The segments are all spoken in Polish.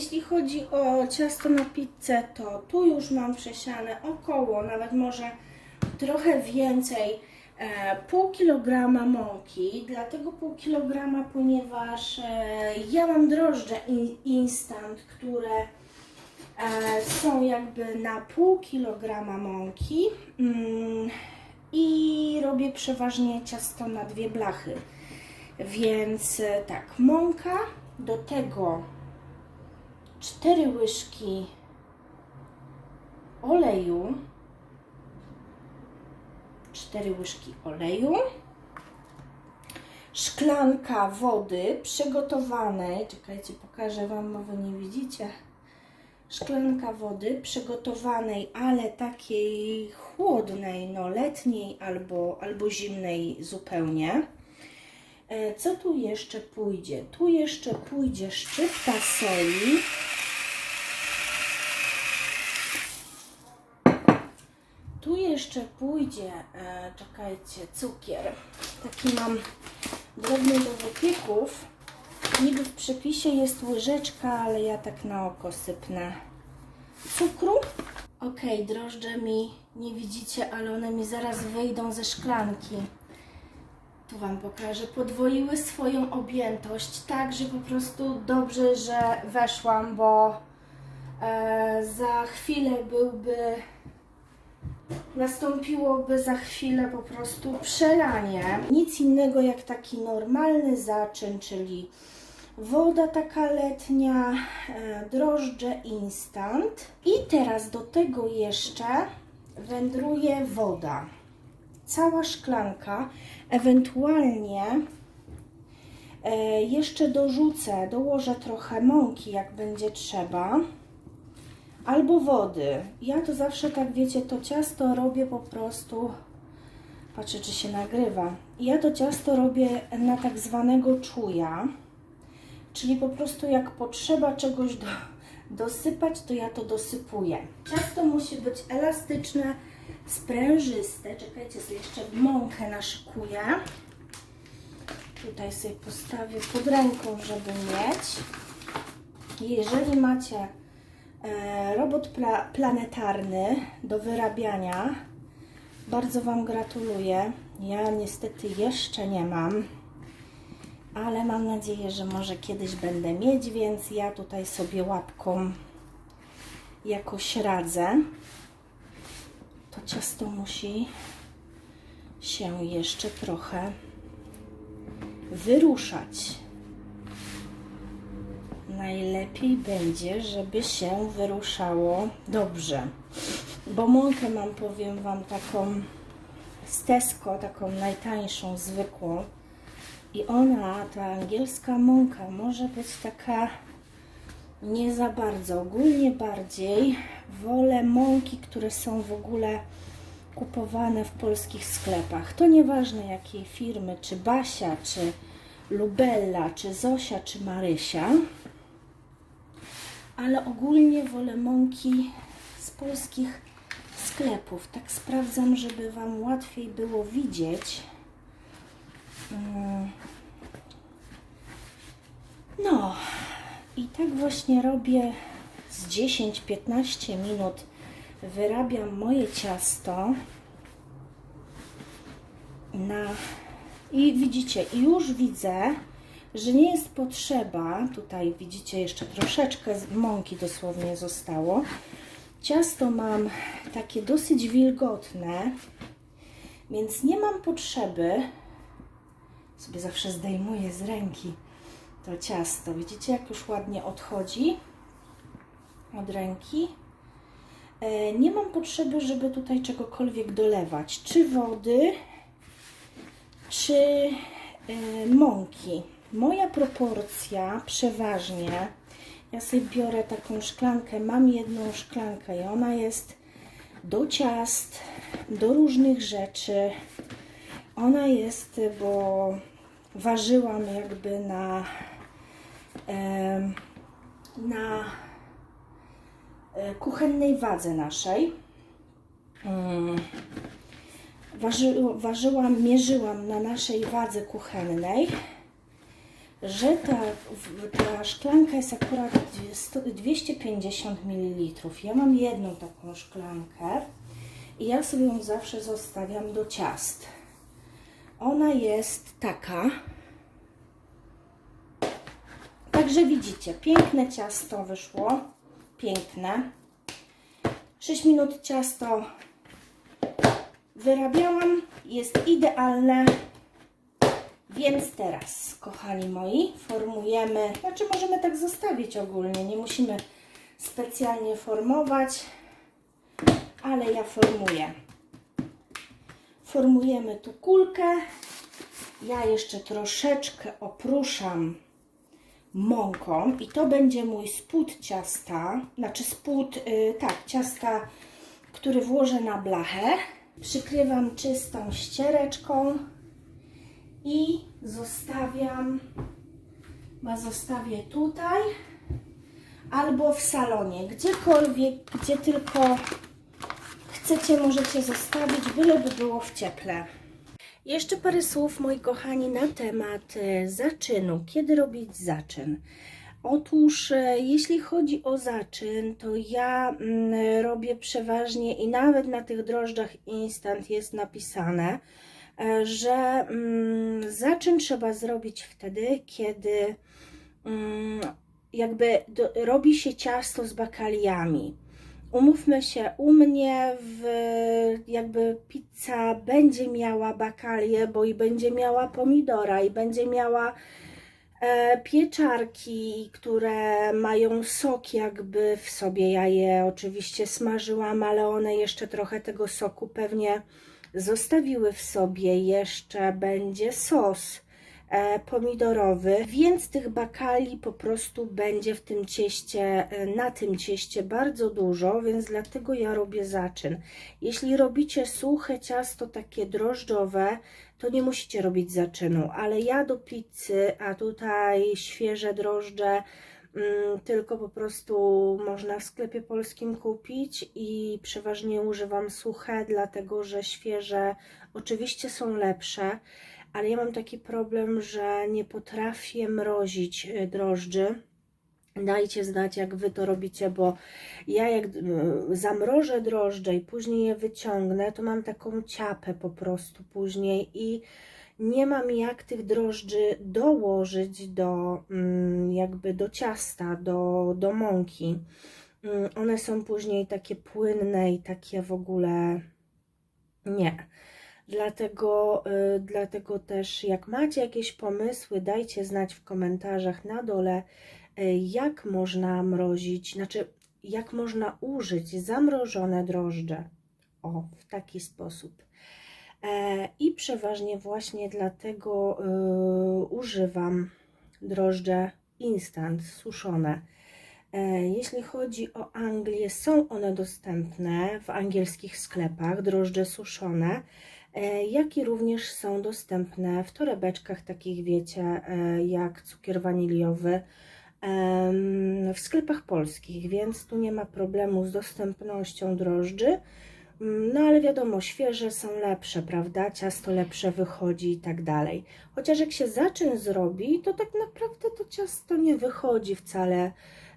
jeśli chodzi o ciasto na pizzę, to tu już mam przesiane około, nawet może trochę więcej, e, pół kilograma mąki. Dlatego pół kilograma, ponieważ e, ja mam drożdże in, instant, które e, są jakby na pół kilograma mąki mm, i robię przeważnie ciasto na dwie blachy. Więc e, tak, mąka, do tego 4 łyżki oleju, 4 łyżki oleju, szklanka wody przygotowanej, czekajcie, pokażę Wam, bo Wy nie widzicie, szklanka wody przygotowanej, ale takiej chłodnej, no letniej albo, albo zimnej zupełnie. E, Co tu jeszcze pójdzie? Tu jeszcze pójdzie szczypta soli. Tu jeszcze pójdzie, e, czekajcie, cukier. Taki mam drobny do wypieków. Niby w przepisie jest łyżeczka, ale ja tak na oko sypnę cukru. Ok, drożdże mi nie widzicie, ale one mi zaraz wyjdą ze szklanki. Tu Wam pokażę. Podwoiły swoją objętość, tak, że po prostu dobrze, że weszłam, bo e, za chwilę byłby, nastąpiłoby za chwilę po prostu przelanie. Nic innego jak taki normalny zaczyn, czyli woda taka letnia, e, drożdże instant. I teraz do tego jeszcze wędruje woda cała szklanka, ewentualnie e, jeszcze dorzucę, dołożę trochę mąki, jak będzie trzeba, albo wody. Ja to zawsze tak, wiecie, to ciasto robię po prostu, patrzę, czy się nagrywa. Ja to ciasto robię na tak zwanego czuja, czyli po prostu jak potrzeba czegoś do, dosypać, to ja to dosypuję. Ciasto musi być elastyczne, sprężyste. Czekajcie, sobie jeszcze mąkę naszykuję. Tutaj sobie postawię pod ręką, żeby mieć. Jeżeli macie e, robot pla planetarny do wyrabiania, bardzo Wam gratuluję. Ja niestety jeszcze nie mam, ale mam nadzieję, że może kiedyś będę mieć, więc ja tutaj sobie łapką jakoś radzę to ciasto musi się jeszcze trochę wyruszać. Najlepiej będzie, żeby się wyruszało dobrze, bo mąkę mam, powiem Wam, taką z Tesco, taką najtańszą, zwykłą i ona, ta angielska mąka, może być taka nie za bardzo. Ogólnie bardziej wolę mąki, które są w ogóle kupowane w polskich sklepach. To nieważne jakiej firmy, czy Basia, czy Lubella, czy Zosia, czy Marysia. Ale ogólnie wolę mąki z polskich sklepów. Tak sprawdzam, żeby Wam łatwiej było widzieć. Mm. No, i tak właśnie robię z 10-15 minut. Wyrabiam moje ciasto na i widzicie, już widzę, że nie jest potrzeba. Tutaj widzicie, jeszcze troszeczkę mąki dosłownie zostało. Ciasto mam takie dosyć wilgotne, więc nie mam potrzeby. Sobie zawsze zdejmuję z ręki to ciasto. Widzicie, jak już ładnie odchodzi? od ręki. E, Nie mam potrzeby, żeby tutaj czegokolwiek dolewać, czy wody, czy e, mąki. Moja proporcja przeważnie, ja sobie biorę taką szklankę, mam jedną szklankę i ona jest do ciast, do różnych rzeczy. Ona jest, bo ważyłam jakby na na e, kuchennej wadze naszej. Mm. Waży, ważyłam, mierzyłam na naszej wadze kuchennej, że ta, ta szklanka jest akurat 100 250 ml. Ja mam jedną taką szklankę i ja sobie ją zawsze zostawiam do ciast. Ona jest taka. Także widzicie, piękne ciasto wyszło. Piękne. 6 minut ciasto wyrabiałam. Jest idealne. Więc teraz, kochani moi, formujemy. Znaczy, możemy tak zostawić ogólnie. Nie musimy specjalnie formować, ale ja formuję. Formujemy tu kulkę. Ja jeszcze troszeczkę opruszam mąką i to będzie mój spód ciasta, znaczy spód, y, tak, ciasta, który włożę na blachę. Przykrywam czystą ściereczką i zostawiam, chyba zostawię tutaj albo w salonie, gdziekolwiek, gdzie tylko chcecie, możecie zostawić, byleby było w cieple. Jeszcze parę słów, moi kochani, na temat e, zaczynu. Kiedy robić zaczyn? Otóż, e, jeśli chodzi o zaczyn, to ja mm, robię przeważnie i nawet na tych drożdżach instant jest napisane, e, że mm, zaczyn trzeba zrobić wtedy, kiedy mm, jakby robi się ciasto z bakaliami. Umówmy się, u mnie w, jakby pizza będzie miała bakalię, bo i będzie miała pomidora, i będzie miała e, pieczarki, które mają sok jakby w sobie. Ja je oczywiście smażyłam, ale one jeszcze trochę tego soku pewnie zostawiły w sobie. Jeszcze będzie sos pomidorowy, więc tych bakali po prostu będzie w tym cieście, e, na tym cieście bardzo dużo, więc dlatego ja robię zaczyn. Jeśli robicie suche ciasto takie drożdżowe, to nie musicie robić zaczynu, ale ja do pizzy, a tutaj świeże drożdże, mm, tylko po prostu można w sklepie polskim kupić i przeważnie używam suche, dlatego że świeże oczywiście są lepsze, ale ja mam taki problem, że nie potrafię mrozić y, drożdży. Dajcie znać, jak wy to robicie, bo ja jak y, zamrożę drożdże i później je wyciągnę, to mam taką ciapę po prostu później i nie mam jak tych drożdży dołożyć do mm, jakby do ciasta, do, do mąki. Mm, One są później takie płynne i takie w ogóle nie. Dlatego, y, dlatego też, jak macie jakieś pomysły, dajcie znać w komentarzach na dole, y, jak można mrozić, znaczy, jak można użyć zamrożone drożdże. O, w taki sposób. E, I przeważnie właśnie dlatego y, używam drożdże instant, suszone. E, Jeśli chodzi o Anglię, są one dostępne w angielskich sklepach, drożdże suszone, jak i również są dostępne w torebeczkach takich, wiecie, e, jak cukier waniliowy w sklepach polskich, więc tu nie ma problemu z dostępnością drożdży. Mm, No ale wiadomo, świeże są lepsze, prawda? Ciasto lepsze wychodzi i tak dalej. Chociaż jak się zaczyn zrobi, to tak naprawdę to ciasto nie wychodzi wcale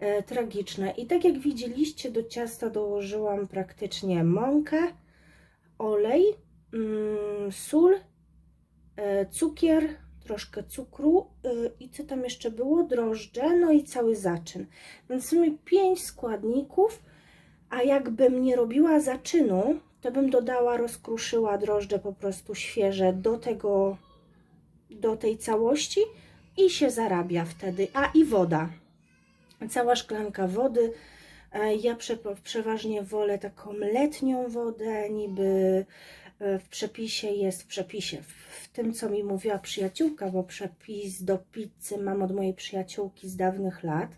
e, tragiczne. I tak jak widzieliście, do ciasta dołożyłam praktycznie mąkę, olej, sól, e, cukier, troszkę cukru e, i co tam jeszcze było? Drożdże, no i cały zaczyn. Więc w sumie pięć składników, a jakbym nie robiła zaczynu, to bym dodała, rozkruszyła drożdże po prostu świeże do tego, do tej całości i się zarabia wtedy. A i woda. Cała szklanka wody E, Ja prze, przeważnie wolę taką letnią wodę, niby w przepisie jest w przepisie, w, w tym co mi mówiła przyjaciółka, bo przepis do pizzy mam od mojej przyjaciółki z dawnych lat,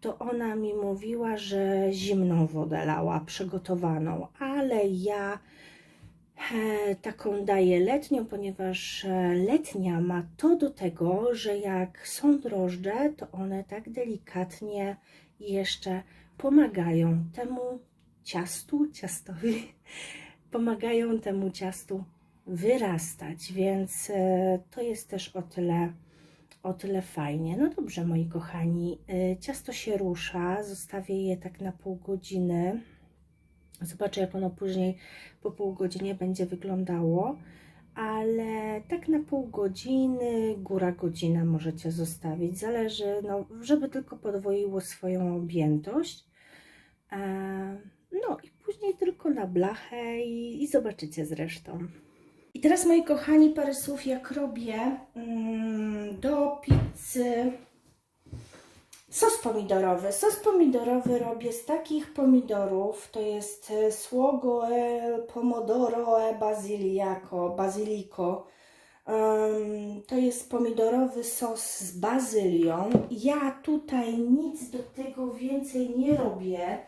to ona mi mówiła, że zimną wodę lała, przygotowaną, ale ja e, taką daję letnią, ponieważ e, letnia ma to do tego, że jak są drożdże, to one tak delikatnie jeszcze pomagają temu ciastu, ciastowi, pomagają temu ciastu wyrastać, więc e, to jest też o tyle, o tyle fajnie. No dobrze, moi kochani, e, ciasto się rusza, zostawię je tak na pół godziny. Zobaczę, jak ono później po pół godzinie będzie wyglądało, ale tak na pół godziny, góra godzina możecie zostawić. Zależy, no, żeby tylko podwoiło swoją objętość. E, No i później tylko na blachę i, i zobaczycie zresztą. I teraz moi kochani, parę słów jak robię mm, do pizzy sos pomidorowy. Sos pomidorowy robię z takich pomidorów, to jest e, słogo e pomodoro e basiliaco, basilico. To jest pomidorowy sos z bazylią. Ja tutaj nic do tego więcej nie robię,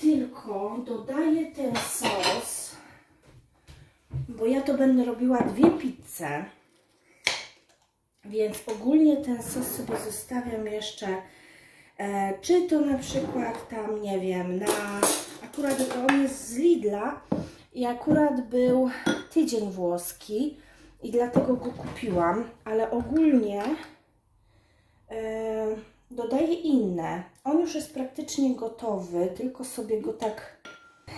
tylko dodaję ten sos, bo ja to będę robiła dwie pizze. Więc ogólnie ten sos sobie zostawiam jeszcze, e, czy to na przykład tam, nie wiem, na, akurat on jest z Lidla i akurat był tydzień włoski i dlatego go kupiłam, ale ogólnie e, dodaję inne. On już jest praktycznie gotowy, tylko sobie go tak...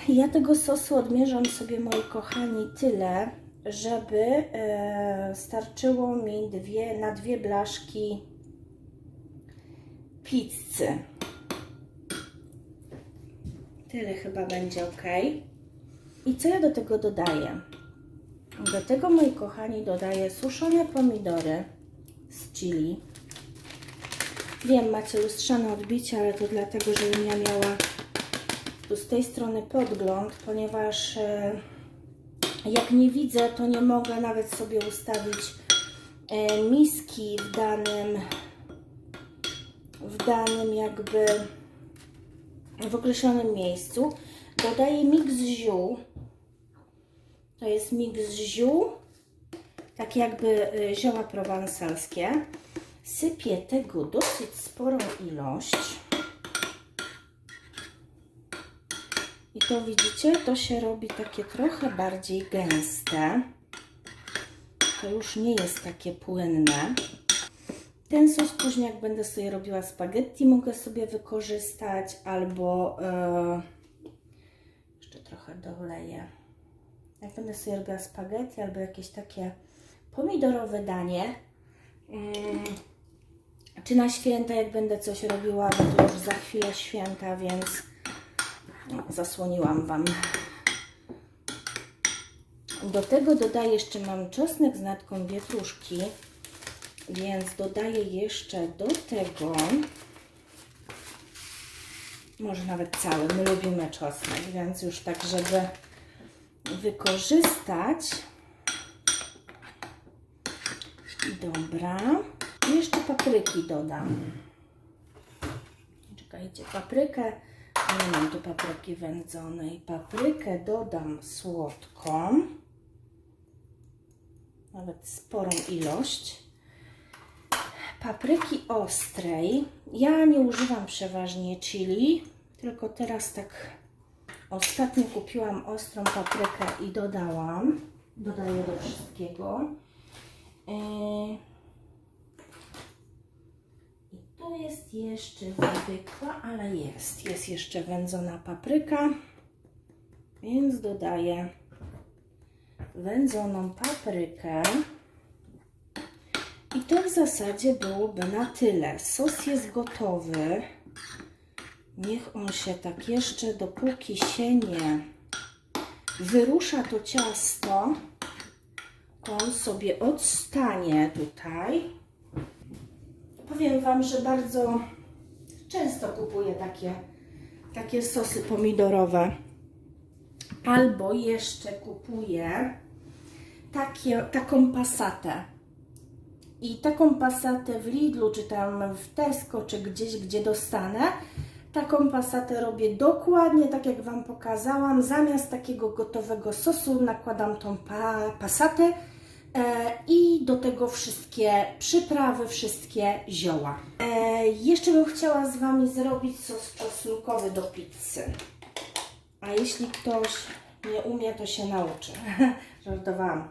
Ja tego sosu odmierzam sobie, moi kochani, tyle, żeby e, starczyło mi dwie, na dwie blaszki pizzy. Tyle chyba będzie ok. I co ja do tego dodaję? Do tego, moi kochani, dodaję suszone pomidory z chili. Wiem, macie lustrzane odbicie, ale to dlatego, żebym ja miała tu z tej strony podgląd, ponieważ e, jak nie widzę, to nie mogę nawet sobie ustawić e, miski w danym w danym jakby w określonym miejscu. Dodaję miks ziół. To jest miks ziół, tak jakby e, zioła prowansalskie. Sypię tego dosyć sporą ilość. I to widzicie, to się robi takie trochę bardziej gęste. To już nie jest takie płynne. Ten sos później, jak będę sobie robiła spaghetti, mogę sobie wykorzystać albo e, jeszcze trochę doleję. Jak będę sobie robiła spaghetti albo jakieś takie pomidorowe danie, mm, czy na święta, jak będę coś robiła, bo to już za chwilę święta, więc no, zasłoniłam Wam. Do tego dodaję jeszcze, mam czosnek z natką pietruszki, więc dodaję jeszcze do tego, może nawet cały, my lubimy czosnek, więc już tak, żeby wykorzystać. Dobra. Jeszcze papryki dodam. Czekajcie, paprykę nie mam tu papryki wędzonej. Paprykę dodam słodką. Nawet sporą ilość. Papryki ostrej. Ja nie używam przeważnie chili, tylko teraz tak ostatnio kupiłam ostrą paprykę i dodałam. Dodaję do wszystkiego. Yy. I tu jeszcze zwykła, ale jest. Jest jeszcze wędzona papryka, więc dodaję wędzoną paprykę. I to w zasadzie byłoby na tyle. Sos jest gotowy. Niech on się tak jeszcze, dopóki się nie wyrusza to ciasto, to on sobie odstanie tutaj. Powiem Wam, że bardzo często kupuję takie takie sosy pomidorowe. Albo jeszcze kupuję takie, taką pasatę. I taką pasatę w Lidlu, czy tam w Tesco, czy gdzieś, gdzie dostanę, taką pasatę robię dokładnie tak, jak Wam pokazałam. Zamiast takiego gotowego sosu nakładam tą pa pasatę i do tego wszystkie przyprawy, wszystkie zioła. E, jeszcze bym chciała z Wami zrobić sos czosnkowy do pizzy. A jeśli ktoś nie umie, to się nauczy. Żartowałam.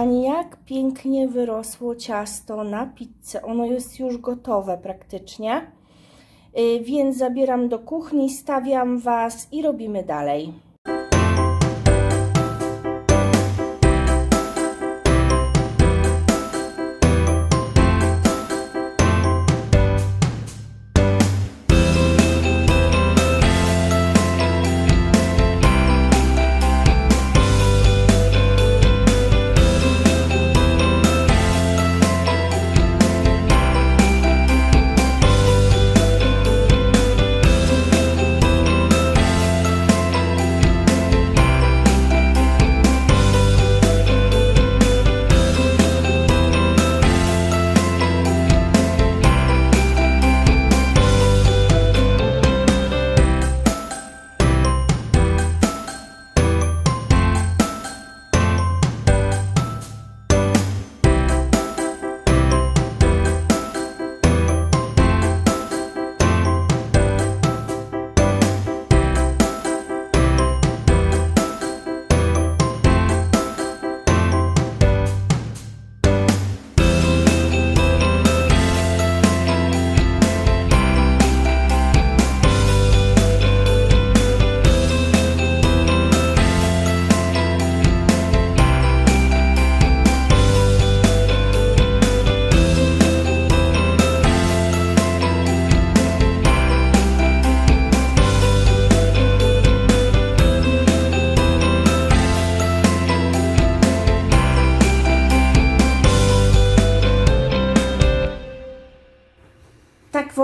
Kochani, jak pięknie wyrosło ciasto na pizzę. Ono jest już gotowe praktycznie. Y, Więc zabieram do kuchni, stawiam Was i robimy dalej.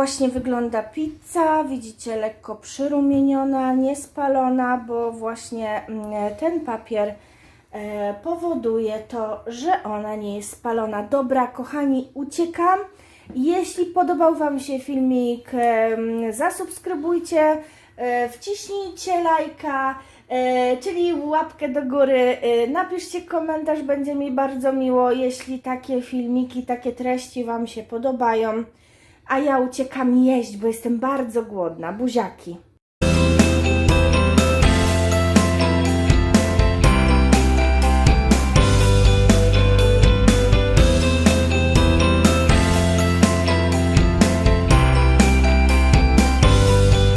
Właśnie wygląda pizza. Widzicie, lekko przyrumieniona, niespalona, bo właśnie mm, ten papier e, powoduje to, że ona nie jest spalona. Dobra, kochani, uciekam. Jeśli podobał Wam się filmik, em, zasubskrybujcie, e, wciśnijcie lajka, e, czyli łapkę do góry, e, napiszcie komentarz, będzie mi bardzo miło, jeśli takie filmiki, takie treści Wam się podobają. A ja uciekam jeść, bo jestem bardzo głodna. Buziaki.